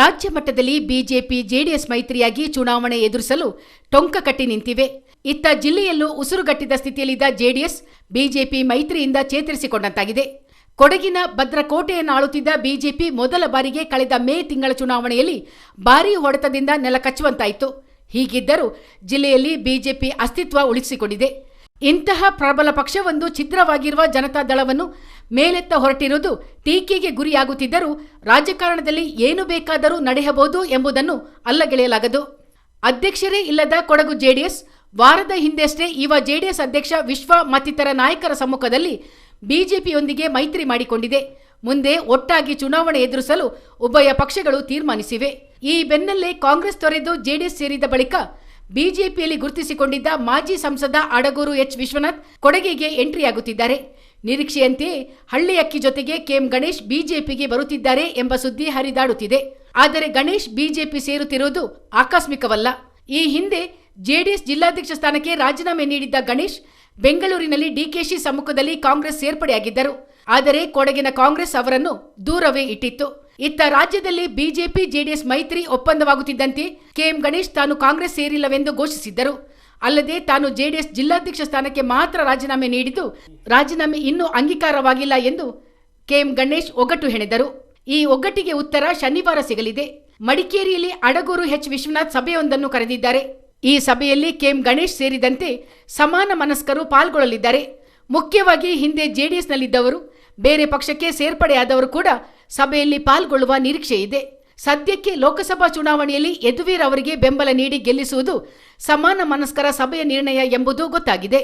ರಾಜ್ಯ ಮಟ್ಟದಲ್ಲಿ BJP, JDS ಮೈತ್ರಿಯಾಗಿ ಚುನಾವಣೆ ಎದುರಿಸಲು ಟೊಂಕ ಕಟ್ಟಿ ನಿಂತಿವೆ. ಇತ್ತ ಜಿಲ್ಲೆಯಲ್ಲೂ ಉಸಿರುಗಟ್ಟಿದ ಸ್ಥಿತಿಯಲ್ಲಿದ್ದ ಜೆಡಿಎಸ್, ಬಿಜೆಪಿ ಮೈತ್ರಿಯಿಂದ ಚೇತರಿಸಿಕೊಂಡಂತಾಗಿದೆ. ಕೊಡಗಿನ ಭದ್ರಕೋಟೆಯನ್ನು ಆಳುತ್ತಿದ್ದ ಬಿಜೆಪಿ ಮೊದಲ ಬಾರಿಗೆ ಕಳೆದ ಮೇ ತಿಂಗಳ ಚುನಾವಣೆಯಲ್ಲಿ ಭಾರೀ ಹೊಡೆತದಿಂದ ನೆಲಕಚ್ಚುವಂತಾಯಿತು. ಹೀಗಿದ್ದರೂ ಜಿಲ್ಲೆಯಲ್ಲಿ ಬಿಜೆಪಿ ಅಸ್ತಿತ್ವ ಉಳಿಸಿಕೊಂಡಿದೆ. ಇಂತಹ ಪ್ರಬಲ ಪಕ್ಷವೊಂದು ಛಿದ್ರವಾಗಿರುವ ಜನತಾ ದಳವನ್ನು ಮೇಲೆತ್ತ ಹೊರಟಿರುವುದು ಟೀಕೆಗೆ ಗುರಿಯಾಗುತ್ತಿದ್ದರೂ ರಾಜಕಾರಣದಲ್ಲಿ ಏನು ಬೇಕಾದರೂ ನಡೆಯಬಹುದು ಎಂಬುದನ್ನು ಅಲ್ಲಗೆಳೆಯಲಾಗದು. ಅಧ್ಯಕ್ಷರೇ ಇಲ್ಲದ ಕೊಡಗು ಜೆಡಿಎಸ್, ವಾರದ ಹಿಂದೆಷ್ಟೇ ಯುವ ಜೆಡಿಎಸ್ ಅಧ್ಯಕ್ಷ ವಿಶ್ವ ಮತ್ತಿತರ ನಾಯಕರ ಸಮ್ಮುಖದಲ್ಲಿ ಬಿಜೆಪಿಯೊಂದಿಗೆ ಮೈತ್ರಿ ಮಾಡಿಕೊಂಡಿದೆ. ಮುಂದೆ ಒಟ್ಟಾಗಿ ಚುನಾವಣೆ ಎದುರಿಸಲು ಉಭಯ ಪಕ್ಷಗಳು ತೀರ್ಮಾನಿಸಿವೆ. ಈ ಬೆನ್ನಲ್ಲೇ ಕಾಂಗ್ರೆಸ್ ತೊರೆದು ಜೆಡಿಎಸ್ ಸೇರಿದ ಬಳಿಕ ಬಿಜೆಪಿಯಲ್ಲಿ ಗುರುತಿಸಿಕೊಂಡಿದ್ದ ಮಾಜಿ ಸಂಸದ ಅಡಗೂರು ಎಚ್ ವಿಶ್ವನಾಥ್ ಕೊಡಗಿಗೆ ಎಂಟ್ರಿಯಾಗುತ್ತಿದ್ದಾರೆ ನಿರೀಕ್ಷೆಯಂತೆಯೇ ಹಳ್ಳಿ ಅಕ್ಕಿ ಜೊತೆಗೆ ಕೆಎಂ ಗಣೇಶ್ ಬಿಜೆಪಿಗೆ ಬರುತ್ತಿದ್ದಾರೆ ಎಂಬ ಸುದ್ದಿ ಹರಿದಾಡುತ್ತಿದೆ. ಆದರೆ ಗಣೇಶ್ ಬಿಜೆಪಿ ಸೇರುತ್ತಿರುವುದು ಆಕಸ್ಮಿಕವಲ್ಲ. ಈ ಹಿಂದೆ ಜೆಡಿಎಸ್ ಜಿಲ್ಲಾಧ್ಯಕ್ಷ ಸ್ಥಾನಕ್ಕೆ ರಾಜೀನಾಮೆ ನೀಡಿದ್ದ ಗಣೇಶ್ ಬೆಂಗಳೂರಿನಲ್ಲಿ ಡಿಕೆಶಿ ಸಮ್ಮುಖದಲ್ಲಿ ಕಾಂಗ್ರೆಸ್ ಸೇರ್ಪಡೆಯಾಗಿದ್ದರು. ಆದರೆ ಕೊಡಗಿನ ಕಾಂಗ್ರೆಸ್ ಅವರನ್ನು ದೂರವೇ ಇಟ್ಟಿತ್ತು. ಇತ್ತ ರಾಜ್ಯದಲ್ಲಿ ಬಿಜೆಪಿ, ಜೆಡಿಎಸ್ ಮೈತ್ರಿ ಒಪ್ಪಂದವಾಗುತ್ತಿದ್ದಂತೆ ಕೆಎಂ ಗಣೇಶ್ ತಾನು ಕಾಂಗ್ರೆಸ್ ಸೇರಿಲ್ಲವೆಂದು ಘೋಷಿಸಿದ್ದರು. ಅಲ್ಲದೆ ತಾನು ಜೆಡಿಎಸ್ ಜಿಲ್ಲಾಧ್ಯಕ್ಷ ಸ್ಥಾನಕ್ಕೆ ಮಾತ್ರ ರಾಜೀನಾಮೆ ನೀಡಿದ್ದು ರಾಜೀನಾಮೆ ಇನ್ನೂ ಅಂಗೀಕಾರವಾಗಿಲ್ಲ ಎಂದು ಕೆಎಂ ಗಣೇಶ್ ಒಗ್ಗಟ್ಟು ಹೆಣೆದರು. ಈ ಒಗ್ಗಟ್ಟಿಗೆ ಉತ್ತರ ಶನಿವಾರ ಸಿಗಲಿದೆ. ಮಡಿಕೇರಿಯಲ್ಲಿ ಅಡಗೂರು ಎಚ್. ವಿಶ್ವನಾಥ್ ಸಭೆಯೊಂದನ್ನು ಕರೆದಿದ್ದಾರೆ. ಈ ಸಭೆಯಲ್ಲಿ ಕೆಎಂ ಗಣೇಶ್ ಸೇರಿದಂತೆ ಸಮಾನ ಮನಸ್ಕರು ಪಾಲ್ಗೊಳ್ಳಲಿದ್ದಾರೆ. ಮುಖ್ಯವಾಗಿ ಹಿಂದೆ ಜೆಡಿಎಸ್ನಲ್ಲಿದ್ದವರು, ಬೇರೆ ಪಕ್ಷಕ್ಕೆ ಸೇರ್ಪಡೆಯಾದವರು ಕೂಡ ಸಭೆಯಲ್ಲಿ ಪಾಲ್ಗೊಳ್ಳುವ ನಿರೀಕ್ಷೆ ಇದೆ. ಸದ್ಯಕ್ಕೆ ಲೋಕಸಭಾ ಚುನಾವಣೆಯಲ್ಲಿ ಯದುವೀರ್ ಅವರಿಗೆ ಬೆಂಬಲ ನೀಡಿ ಗೆಲ್ಲಿಸುವುದು ಸಮಾನ ಮನಸ್ಕರ ಸಭೆಯ ನಿರ್ಣಯ ಎಂಬುದು ಗೊತ್ತಾಗಿದೆ.